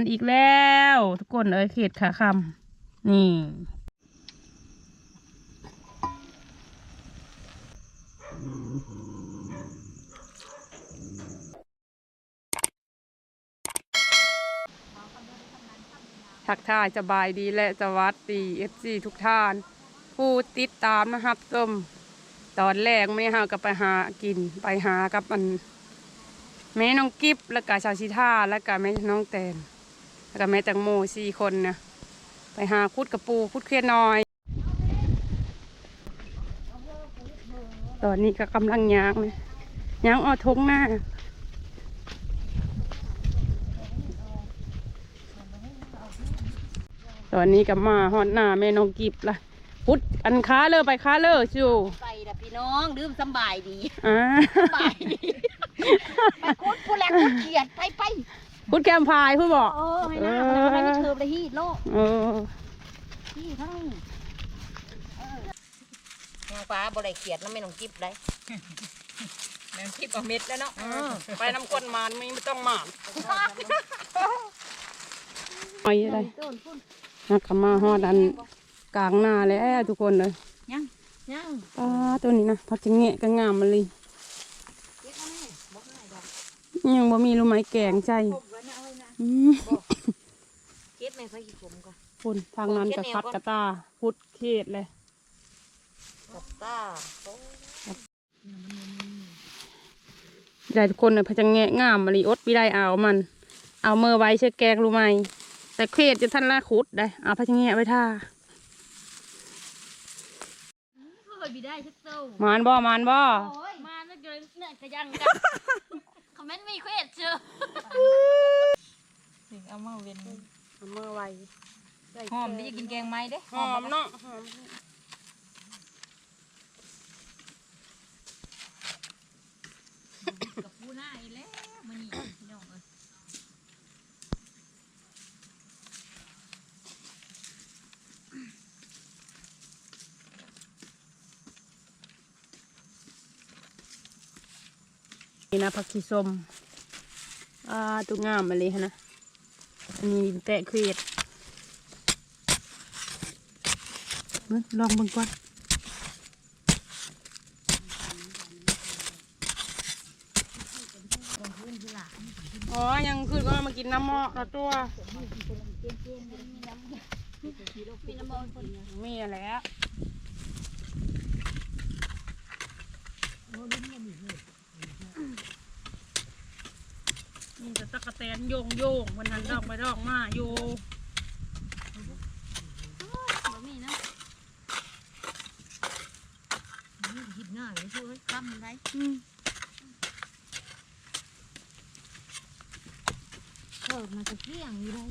านอีกแล้ว ทุกคนเอ้ยเขตขาคำนี่ทักทายสบายดีและสวัสดีเอฟซีทุกท่าน ผู้ติดตามนะครับส้มตอนแรกไม่หากับไปหากินไปหากับมันแม่น้องกิฟแล้วก็ชาชิท่าแล้วก็แม่น้องแตน แล้วก็แม่แตงโมสี่คนนะไปหาคุดกระปูคุดเครียดน้อย ตอนนี้ก็กำลังย่างนะย่างเออทงหน้าตอนนี้ก็มาฮอดหน้าแม่น้องกิฟละพุดอันค้าเลยไปค้าเลยจูไปละพี่น้องลืมสำบายดีอ่าสำบายดีไปคุดผู้แลคุดเขียดไปไป พุดแกมพายพูดบอก เออให้หน้ามันไม่เชิมเลยฮีโลกเออฮีทั้งนี้นางฟ้าบริเขียดน้ำไม่ต้องกิบเลยแม่กิฟเอาเม็ดแล้วเนาะไปน้ำก้นมานไม่ต้องมานไปอะไรนักขมาฮอดอันกลางหน้าแล้วทุกคนเลยยังยังป้าตัวนี้นะพักจะเงะก็งามมาเลยเก็บเอาแม่บอกให้ดอกยังบ่มีรู้ไหมแกงใจผมไว้นะ เอาไว้นะอืมเก็บในไฟขี้ผมก่อนคุณทางนั้นกับคัดกระตาพุดเขตเลยกับตาโอ้ได้ทุกคนเลยพะจะแงะงามมาลีอดไม่ได้เอามัน เอาเมื่อไว้เชื่อแกงรู้ไหมแต่เขตจะท่านละขุดได้เอาพะจะแงะไว้ท่าเคยบีได้ชักโซ่มานบ่มานบ่โอ้ยมาแล้วเกินเนี่ยกระยังกันคอมเมนต์มีเควสเชื่อ เอามาเว้นเอาเมื่อไว้หอมได้จะกินแกงไหมเด้หอมเนาะหอมกับปูหน้าอีแล้วมันนี่พี่น้องเอ้ยนี่นะผักชีส้มอ่าตัวงามมาเลยนะอัน นี้แตะเขตเบิ่งลองเบิ่งก่อนอ๋อ ยังคืนก็มากินน้ำหม้อละตัว มีอะไรอะ นี่จะตะกะแตนโยงโยงวันนั้นดอกไปดอกมาโยบ่มีนะนี่หิบหน้าเลยช่วยคำไรอืมเออมันจะเที่ยงอยู่เลย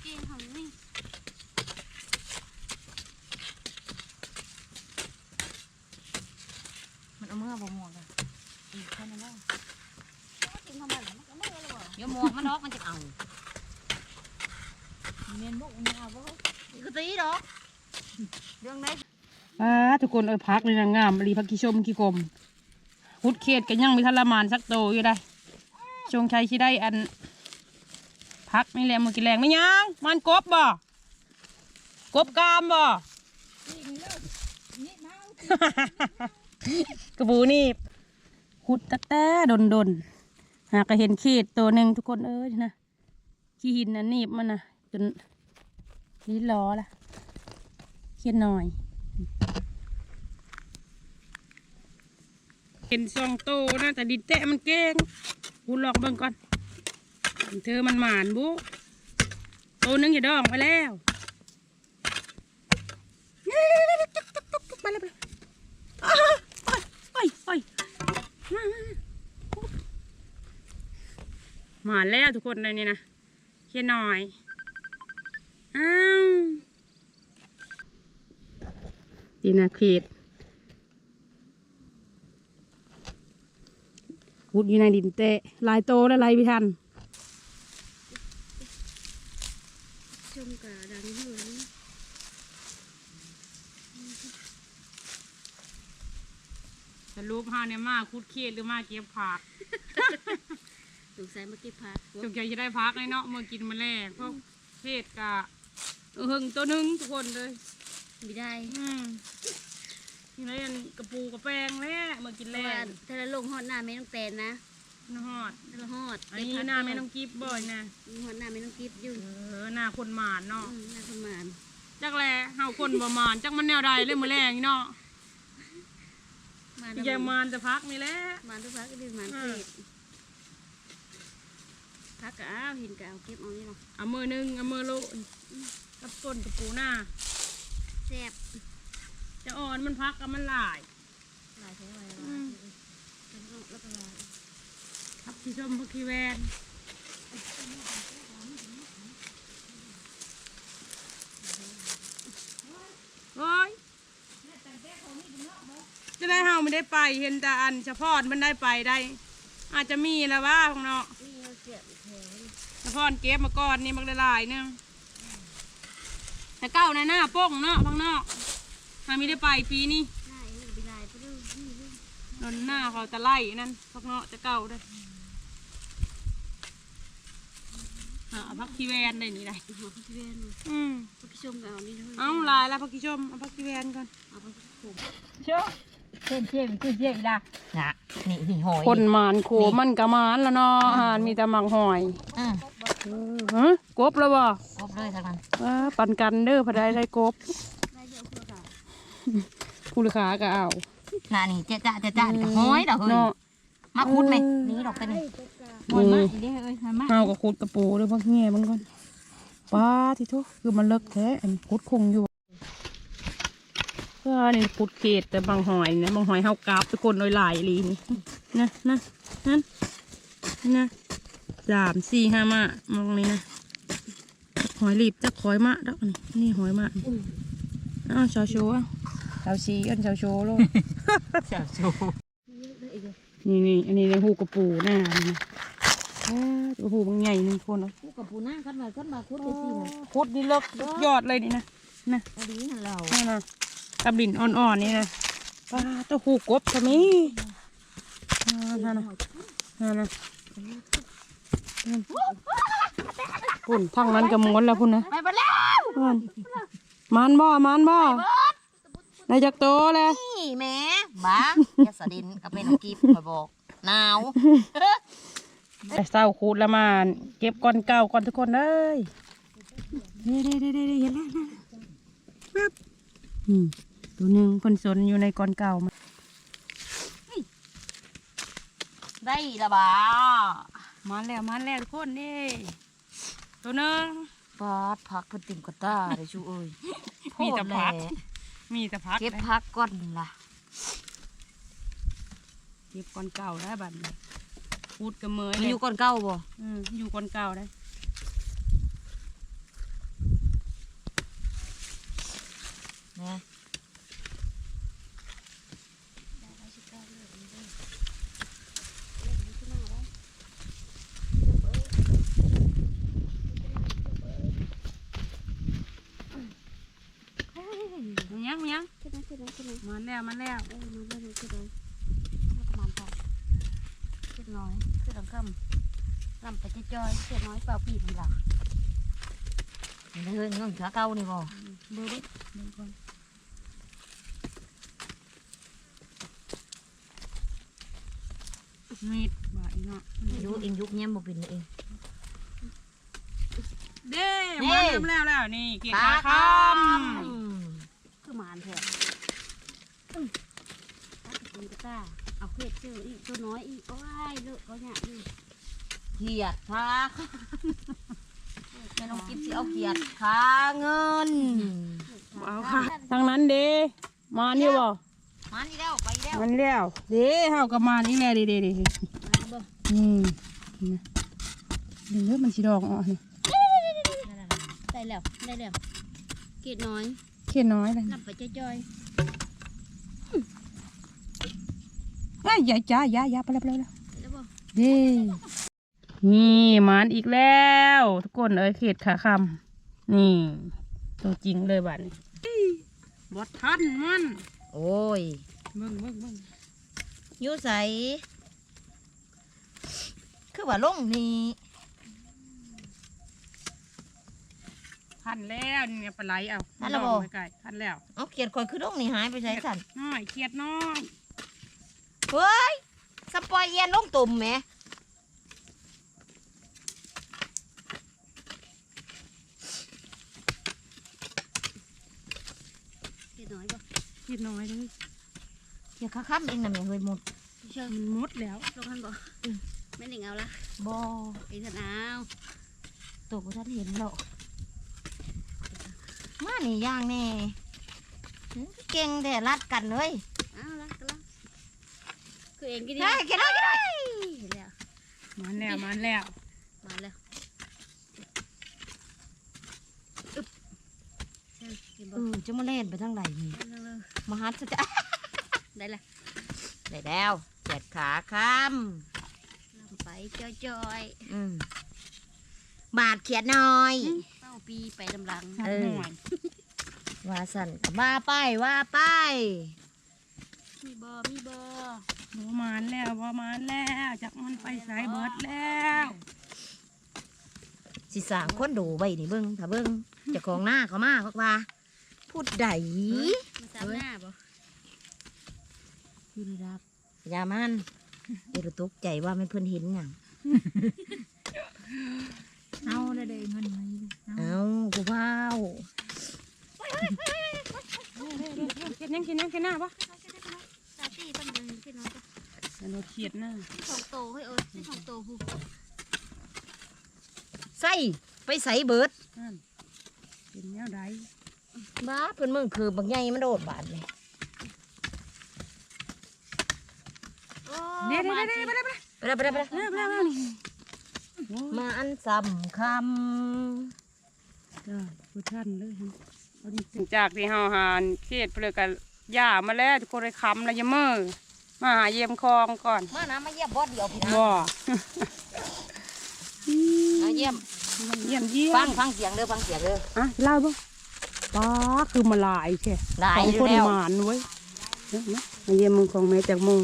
เกี่ยงของนี่ มันเอาเมื่อบ่หมดอะอีกแค่นั้นแล้ว กินทำไมมันก็ไม่เลยว่ะ เดี๋ยวหมวกมันนอกมันจะเอาเมียนบุกมันเอาบ่นี่ก็ตีดอกเรื่องไหนอ่าทุกคนเออพักเลยนะงามรีพักกี่ชมกี่กลมพุดเขตกันยังมีทรมานสักโตอยู่ได้ชงชัยชิได้อันพักไม่แรงมือกินแรงไม่ยังมันกบบ่กบกามบ่กระบูนี่ขุดตะแต่ดนดนๆ หาก็เห็นขีดตัวหนึ่งทุกคนเอ้ยนะขี้หินนะหนีบมันนะจนลิ้นล้อละเขียนหน่อย เห็นสองโตนะแต่ดินแตะมันเก่งกูลองเบิ่งก่อน เธอมันหมานบุโตวหนึงอย่าดองไปแล้วไปเลยไปเลยอ้าวไปไปไปมามามา มาแล้วทุกคนเลยนี่นะเขียนหน่อย อ้าวดีนะขีดพุดอยู่ในดินเตะลายโตและลายพิทันชมกะดังอยู่นี่สรุปหาเนี่ยมาคุดเคียดหรือมาเก็บผัก สงสัยมาเก็บผักจุกใจจะได้พักเลยเนาะเมื่อกินมาแรกเพราะเพศกะเออหึงตัวหนึงทุกคนเลยไม่ได้อืมนี่เล่นกระปูกระแปงแล้วเมื่อกินเพแรราะว่ากถ้าเราลงฮอดหน้าไม่ต้องแตนนะนฮอดถ้าเราฮอดอันนี้หน้าแม่น้องกิฟบ่อยนะฮอดหน้าไม่ต้องคิดอยู่เออหน้าคนหมานเนาะอืมหน้าคนหมานจักแลเฮาคนบ่หมานจักมันแนวใดเลยมื้อแรงนี่เนาะมาพี่ยายมานจะพักนี่แหละมานทุกพักก็ดื้อมานอืเทมศ พักก็อ้าวเห็นก็เอาเก็บเอานี่เนาะเอามือหนึงเอามือโลกับต้นกระปูหน้าแซ่บจะอ่อนมันพักกับมันหลายหลายเท่าไหร่อืมแล้วก็แล้วก็ลายพักที่ชมพักที่แวนโอ้ยจะได้เฮาไม่ได้ไปเห็นแต่อันเฉพาะมันได้ไปได้ อาจจะมีแล้วว่าของเนาะ พาะเก็บมาก่อนนี่มันละลายเนี่ยแต่เก้าในหน้าโป้งเนาะข้างนอกถ้าไม่ได้ไปปีนี้หน้าอีกเป็นลายไปดูนี่ดูนนหน้าเขาจะไล่นั่นพักเนาะจะเก้าได้อ่าเอาพักทีแวนได้นี่ได้หอพักเวียนอืมพักชมก็เอานี่ด้วยเอาลายแล้วพักกิชมเอาพักทีแวนก่อนเอาพักผมเชื่อเช่นเช่นคือเช่นละนะนี่นี่หอยคนหมานโขมันกะหมานแล้วเนาะอาหารมีแต่หมักหอยอื มฮะกบแล้วบ่ครบเลยทั้งนั้นอ่าปันกันเด้อพอได้ได้กบได้เยอะเพื่อกันผู้ลูกค้าก็เอาน่ะนี่เจ๊จ้าเจ๊จ้านี่ก็หอยดอกเฮ้ยเนาะ มาคุดไหมนี่ดอกกันนี่หอยมากเด้เอ้ยหอยมากเอากับขุดกระปูเลยพักแง่มันก่อนป้าที่ทุกคือมันเลิกแท้อันขุดคงอยู่ก็นี่ขุดเขตแต่บางหอยนะบางหอยเฮากราบทุกคนโดยหลายอีหลีนี่นะนะนั่นนะ สามสี่ห้ามามองนี้นะหอยรีบจักหอยมะแล้วนี่นี่หอยมะอ้าวชาวโชว์อะชาวชีอันชาวโชว์โลกเจ้าชูเยอะเลยอีกเลยนี่นี่อันนี้ในหูกระปูหน้านี่อ้าวกระปูบางใหญ่หนึ่งคนเนาะกูกับปูนั่งกันมากันมาคุดไปสินะพุดนี่เลิกสุดยอดเลยนี่นะนะอันนี้เรานี่นะกับดินอ่อนๆนี่นะปลาเต้าหู้กบทำไมอ่านั่นนะนั่นนะนั่น พุ่นทางนั้นก็ม้วนแล้วพุ่นนะไปไปแล้วพุ่นมันบ่มันบ่นายจักโตเลยนี่แม่บ้าอย่าสะดินกับเป็นกีบคอยบอกหนาวแต่เศร้าคูดแล้วมาเก็บก้อนเก่าก่อนทุกคนเอ้ยเด้เด้เด้เด้เห็นแล้วนะแบบอืมตัวหนึ่งเพิ่นสนอยู่ในก้อนเก่ามาได้ละบ้า มาแล้วมาแล้วทุกคนนี่ตัวหนึ่งปาดพักเพิ่นติ่มกระตาได้ชูเอ้ยมีแต่พักโพดแหละมีแต่พักเก็บเลยพักก่อนล่ะเก็บก้อนเก่าได้บัดนี้พูดกับเมยมันเลอยยู่ก่อนเก้าบ่อืมอยู่ก้อนเก่าได้นะ มันยังมันยัง ขึ้นนะขึ้นนะขึ้นนะ มาแล้วมาแล้ว เออมาเรื่อยๆขึ้นเลย ประมาณพอขึ้ นน้อยขึ้นลังค่ำลำไปจะจอยเสียน้อยเปล่าปีมันหลังเฮ้ยเงินขาเก่านี่บ่เบิ่งเบิ่งก่อนมีดบาดอีเนาะยุเองยุกเนี้ยบ่เป็นเองเด้นี่มาแล้วแล้วแล้วนี่เกี่ยวกับคำคือหมานแท้อืมตักกินกระต้า เอาเขตซื้ออีกตัวน้อยอีกโอ้ยเลิกก็เนี่ยนี่เขียดพักแม่น้องกิฟสิเอาเขียดพาเงินเอาค่ะทางนั้นเด้มานี่บ่มานี่แล้วไปแล้วมันแล้วเด้เฮากับมานี่แหละเด้เด้เด้มาเบ่นี่นี่ดึงเด้อมันสิดอกออกนี่ได้แล้วได้แล้วเกตน้อยเขียนน้อยเลยนับไปจ้อยเยาจ้ายายาไปเลยไปเลยเด้นี่มันอีกแล้วทุกคนเอ้ยเขตขาคำนี่ตัวจริงเลยบัดนี้บดทันมันโอ้ยมึงมึงมึงยูใสคือว่าลงนี้พันแล้วเนี่ยปลาไหลเอาพันแล้วพันแล้วเอาเขียดคอยคือลงนี่หายไปใช้สันน้อยเขียดน้อย เฮ้ย สปอยเอียนลงตุ่มแหมเห็ดน้อยบ่เขียดน้อยเลยอย่าค้าค้ำเองนะแม่เฮ้ยหมดเชิญมันมดแล้วลงหันบ่ไม่หนิงเอาละบ่ไอ้ท่านเอาตัวกูท่านเห็นหรอกมานี่ย่างแน่หึเก่งแต่รัดกันเลยเอาละก็ละ คือเองกินดีเฮ้ยกินเลยกินเลยเห็นแล้วมันแล้วมันแล้วมาแล้วอึ๊บเชิญกินเอบ่อจะมาเล่นไปทางไหนนี่เอาเร็วมหัศจรรย์ๆได้ละได้แล้วเจ็ดขาค้ลำไปจอยำอืมบาดเขียดหน่อยๆเป้าปีไปดำลังหักเออหน่อยว่าสั่นก็ว่าไปว่าไป มีบ่มีบ่บ่มันแล้วบ่มันแล้วจากมันไปสายเบิดแล้วสิสร้างคนดูไว้นี่เบิ้งถ้าเบิ้งเจะของหน้าเขามาเขาว่าพูดใดมาสามหน้าบ่พี่รับอยามันเดี๋ยวตกใจว่ามันเพิ่นเห็นหยังเอาได้ได้เงินมาอีกเอาเอากูเผาเขียดยังเขียดยังเขียดหน้าปะ ตาตี้ต้องเดินขึ้นน้อย จ้ะเดี๋ยวเราเขียดหน้าของโตให้โอ๊ตที่ของโตหูใส่ไปใส่เบิดนั่นเป็นแนวใดบ้าเพิ่นมึงคือบางใหญ่มันโดดบาดเลยโอ้เด้เด้มาเด้สิเด้ไปเลยไปเลยไปเลยไปเลยไปเลยไปเลยไปเลยนี่มาอันสำคจ้าผู้ท่านเลยฮะหลังจากที่เฮาหานเขียดเปลือกกันย่ามาแล้วทุกคนเลยคำแล้วอยาเมื่อ มาหาเยี่ยมคลองก่อนำมานะมาเยี่ยมบอสเดียวพี่นะบ่มาเยี่ยมเยี่ยมเยี่ยฟังมฟังเสียงเด้อฟังเสียงเด้ออะเล่าบ่ป้าคือมาหลายแค่หลายสองอยู่คนแล้วหมานเว้ยเนอะเนอะมาเยี่ยมมึงของแม่จากโมง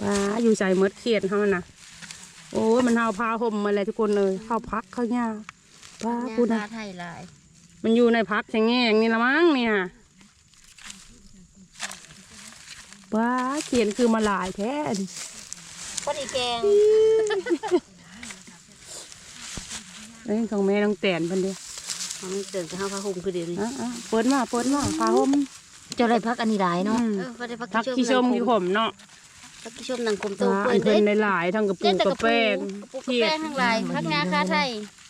ป้าอยู่ใจเมดเขียดเฮานะโอ้ยมันเฮาพาห่มมาเลยทุกคนเลยเข้าพักเข้าหญ้าป้าพูดนะยาไทยหลายมันอยู่ในพักแฉงแงงนี่ละมั้งเนี่ย ป้าเขียนคือมาหลายแท้ดิพอดีแกงเอ้ยของแม่น้องแตนเพิ่นเด้อของเดินจะห้าผ้าห่มคือเดี๋ยวนี้อะอะเปิดมาเปิดมาพาห่มเจ้าได้พักอันนี้หลายเนาะอืมเออพอได้พักพักขี้ชมขี้ขมเนาะพักขี้ชมหนังคมโตอ่าเปิอัดนเด้เพิ่นในหลายทั้งกระปูเล่นแต่กกระระปูแป้งกระปูกระแป้งทั้งหลายพักงาคาไทย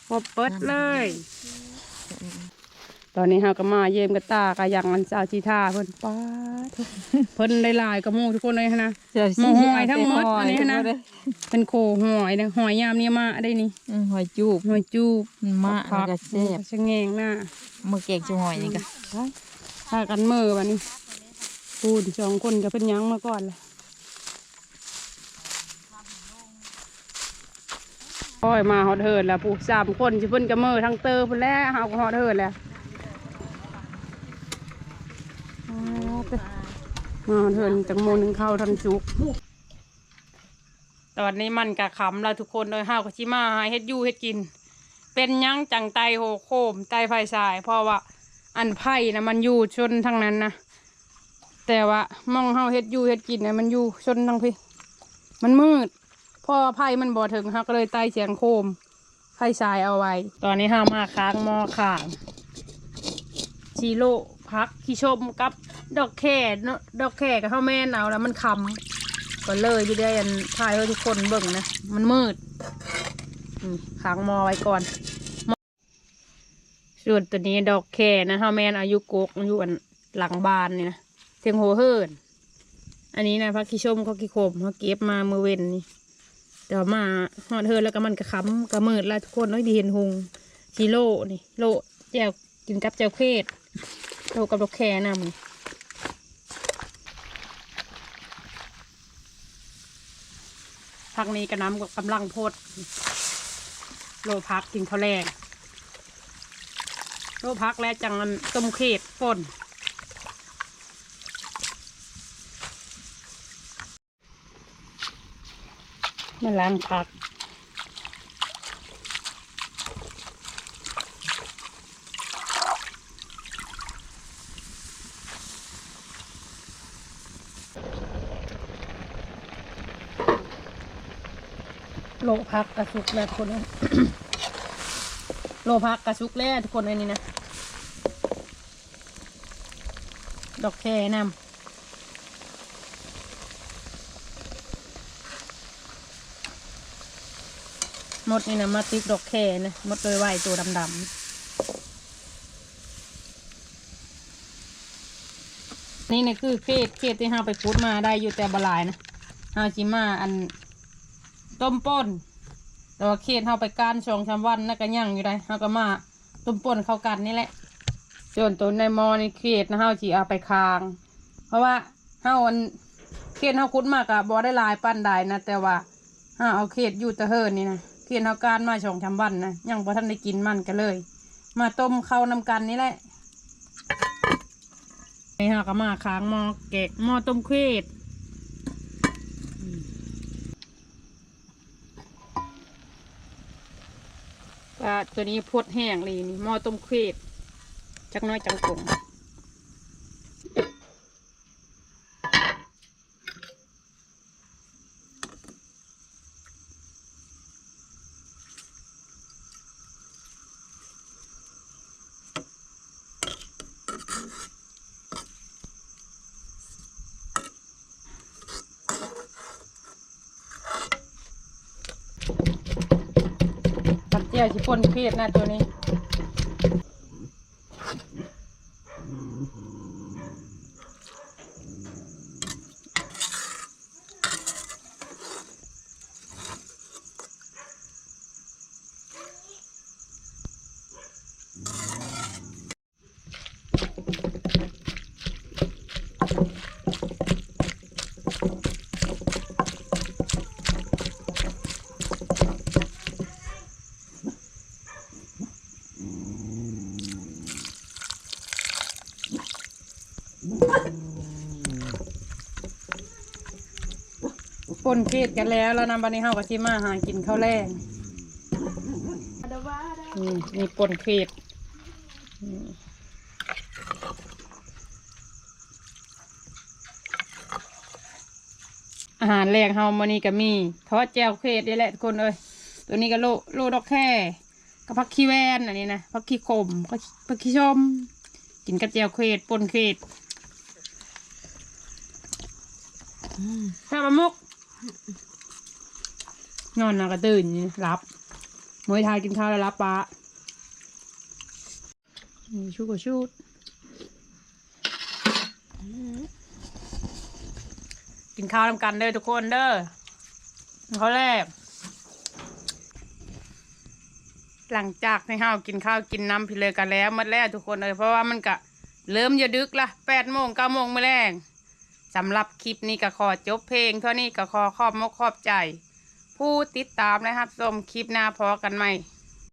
พอเปิดเลย ตอนนี้เฮาก็มาเยี่ยมกระตากะยังอันสาวจีท่าเพิ่นป้าดเพิ่นได้หลายกระมูทุกคนเลยนะเดี๋ยวหมอหอยทั้งหมดอันนี้นะเต็มหมดเลยเป็นโคหอยนะหอยยามนี้มาได้นี่อืมหอยจูบหอยจูบมันมะผัแล้วก็แซ่บชะแงงหน้ามือเก่งจูหอยนี่ก็พากันมือบัดนี้พูดสองคนก็เป็นหยังมาก่อนเลยโอ้ยมาฮอดเฮิร์ดแล้วผู้สามคนสิเพิ่นก็มือทั้งเตอร์พุ่นแล้วเฮาก็ฮอดเฮิร์ดแล้วอ๋อเด้อ มาเฮิร์ดจังโมหนึงเข้าทันจุก ตอนนี้มันกะขำแล้วทุกคนเลยห้าวกชิมาหาเฮ็ดยูเฮ็ดกิน เป็นยังจังไตโหโคมไตไฟสาย เพราะว่าอันไผ่นะมันอยู่ชนทั้งนั้นนะแต่ว่ามองเฮาเฮ็ดยูเฮ็ดกินนะมันอยู่ชนทั้งพี่ มันมืดเพราะไผ่มันบ่ถึงเฮาก็เลยไตเสียงโคมไฟสายเอาไว้ ตอนนี้ห้ามาค้างหม้อข้างชีโร่ พักที่ชมกับดอกแค่ดอกแค่กับข้าวแม่นเอาแล้วมันคำก็เลยที่ได้อันถ่ายให้ทุกคนเบิ่งนะ มันมืดขังมอไว้ก่อนส่วนตัวนี้ดอกแค่นะฮาวแมนอายุกกอายุอันหลังบานเนี่นะเทียงโหเฮิร์นอันนี้นะพักขี้ชมเขาขี้โคมเขาเก็บมามือเว้นนี่เดี๋ยวมาฮอดเฮิร์นแล้วก็มันกระค้ำกระมืดแล้วทุกคนน้อยดีเห็นหงชีโลนี่โลแจวกินกับแจวเพศ โลกับดอกแค่นำนี่พักนี้ก็น้ำกำลังโพด โลพักกินข้าวแรงโลพักแล้วจังันต้มเขตป่นมาล้างผัก โลพักกระสุกแล้วทุกคนเอ้ยโลพักกระสุกแล้วทุกคนอันนี้นะ ดอกแค่นำหมดนี่นะมาติ๊กดอกแค่นะหมดเลยไหวตัวดำๆนี่นะคือเคสเคสที่ห้าไปพุดมาได้อยู่แต่บลายนะห้าชิมาอัน ต้มป่นแต่ว่าเคสห้าไปก้านชองชำวันน่าก็ย่างอยู่ได้ห้าก็มาต้มป่นเข้ากันนี่แหละ ส่วนตัวในมอนี่เคสนะห้าจีเอาไปคาง เพราะว่าห้าอันเคสห้าคุดมากอะบอได้ลายปั้นได้นะแต่ว่าห้าเอาเคสอยู่ตะเฮินนี่นะเคสห้าก้านมาชองชำวันนะยังพอท่านได้กินมันกันเลย มาต้มเข้านำกันนี่แหละนี่ฮะก็มาค้างหม้อแกะหม้อต้มเควด ว่าตัวนี้พดแห้งเลยนี่หม้อต้มเครดจักน้อยจังกง สิปนเครียดนะตัวนี้ ปนเกตกันแล้วแล้วนำบันนี้เฮากับชิมาหากินข้าวแรงนี่มีปนเกตอาหารแรงเฮามานี่ก็มีทอดแจ่วเกตนี่แหละทุกคนเอ้ยตัวนี้ก็โลโลดอกแค่กับผักขี้แวนอันนี้นะผักขี้ขมผักผักขี้ชม กินกับแจ่วเกตปนเกต ข้าวปลามุก นอนนะก็ตื่นนี่รับมวยไทยกินข้าวแล้วรับปลานี่ชุกกว่าชุดกินข้าวทำกันเด้อทุกคนเด้อข้าแรก หลังจากที่เฮากินข้าวกินน้ำพิเลยกันแล้วหมดแล้วทุกคนเลยเพราะว่ามันก็เริ่มจะดึกละแปดโมงเก้าโมงมื้อแรง สำหรับคลิปนี้ก็ขอจบเพลงเท่านี้ก็ขอขอบมกขอบใจ ผู้ติดตามนะครับชมคลิปหน้าพอกันไหม